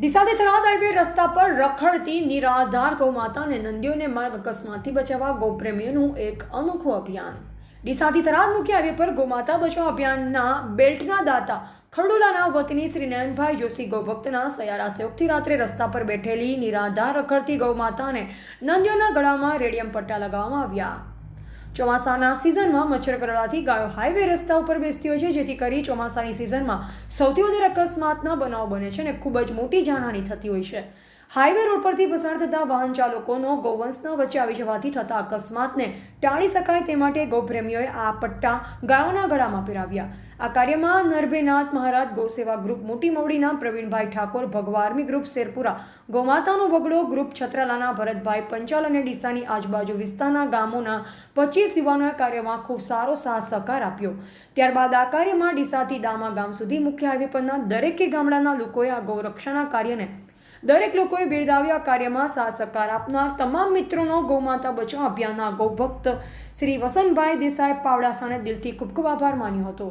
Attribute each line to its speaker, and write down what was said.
Speaker 1: ડીસાથી Tharad highway રસ્તા પર રખડતી નિરાધાર ગૌમાતા અને નંદીઓને માર્ગ અકસ્માતથી બચાવવા ગૌપ્રેમીઓનું એક અનોખું અભિયાન. ડીસાથી થરાદ મુખ્ય હાઈવે પર ગૌમાતા બચાવ અભિયાનના બેલ્ટના દાતા ખરડોલાના વતની શ્રી નયનભાઈ જોશી ગૌભક્તના સયારા સહયોગથી રાત્રે રસ્તા પર બેઠેલી નિરાધાર રખડતી ગૌમાતાને નંદીઓના ગળામાં રેડિયમ પટ્ટા લગાવવામાં આવ્યા. ચોમાસાના સિઝનમાં મચ્છર કરડવાથી ગાયો હાઈવે રસ્તા ઉપર બેસતી હોય છે, જેથી કરી ચોમાસાની સિઝનમાં સૌથી વધારે અકસ્માતના બનાવ બને છે અને ખૂબ જ મોટી જાનહાની થતી હોય છે. હાઈવે રોડ પરથી પસાર થતા વાહન ચાલકોનો ગૌવંશના વચ્ચે આવી જવાથી થતા અકસ્માતને ટાળી શકાય તે માટે ગૌપ્રેમીઓએ આ પટ્ટા ગાયોના ગળામાં પહેરાવ્યા. આ કાર્યમાં નરભેનાથ મહારાજ ગૌસેવા ગ્રુપ મોટી મવડીના પ્રવીણભાઈ ઠાકોર, ભગવાર્મી ગ્રુપ શેરપુરા, ગૌમાતાનો બગડો ગ્રુપ છત્રાલાના ભરતભાઈ પંચાલ અને ડીસાની આજુબાજુ વિસ્તારના ગામોના પચીસ યુવાનોએ કાર્યમાં ખૂબ સારો સાથ સહકાર આપ્યો. ત્યારબાદ આ કાર્યમાં ડીસાથી દામા ગામ સુધી મુખ્ય હાઈવે પરના દરેકે ગામડાના લોકોએ આ ગૌરક્ષાના કાર્યને દરેક લોકોએ બિરદાવ્યા કાર્યમાં સાથ સહકાર આપનાર તમામ મિત્રોનો ગૌમાતા બચાવ અભિયાનના ગૌભક્ત શ્રી વસંતભાઈ દેસાઈ પાવડાસાને દિલથી ખૂબ ખૂબ આભાર માન્યો હતો.